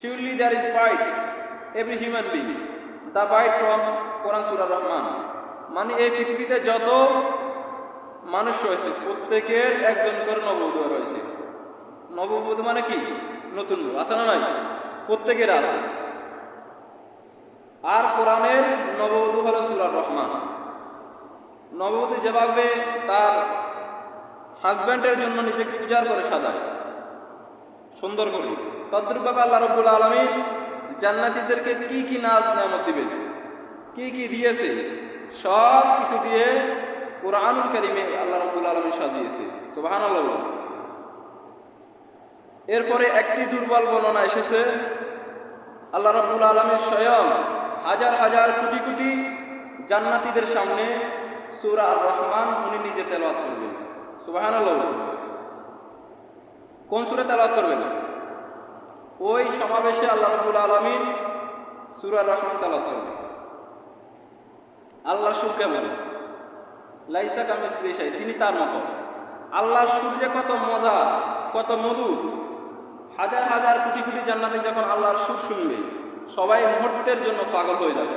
Surely there is bite, every human being. The bite from Quran Surah Rahman. মানে এই পৃথিবীতে যত মানুষ রয়েছে প্রত্যেকের একজন করে নববধূ রয়েছে। নববধূ মানে কি? নতুন বউ আছে না নাই? প্রত্যেকের আছে। আর কোরআনের নববধূ হলো সুরার রহমান নববধূ যেভাবে তার হাজব্যান্ডের জন্য নিজেকে পূজার করে সাজায়। সুন্দর করে তদ্রূপভাবে আল্লাহ রব্বুল আলমী জান্নাতীদেরকে কি কি নাচ নামত দিবেন? কি কি দিয়েছে? সব কিছু দিয়ে কোরআনুল কারিমে আল্লাহ রব্বুল আলমী সাজিয়েছে। সুবাহান আল্লাহ এরপরে একটি দুর্বল বর্ণনা এসেছে। আল্লাহ রব্বুল আলমীর স্বয়ং হাজার হাজার কোটি কোটি জান্নাতীদের সামনে সুরা আর রহমান উনি নিজে তেলাওয়াত করবেন। সুবাহান আল্লাহ কোন সুরে তেলাওয়াত করবেন? ওই সমাবেশে আল্লাহ রব্বুল আলমিন সুরা রহমান তেলাওয়াত করবেন। আল্লাহ সুর কেমন? লাইসা কামিস তিনি তার মতো। আল্লাহ সূর্যে কত মজা, কত মধু। হাজার হাজার কোটি কোটি জান্নাতে যখন আল্লাহর সুর শুনবে, সবাই মুহূর্তের জন্য পাগল হয়ে যাবে।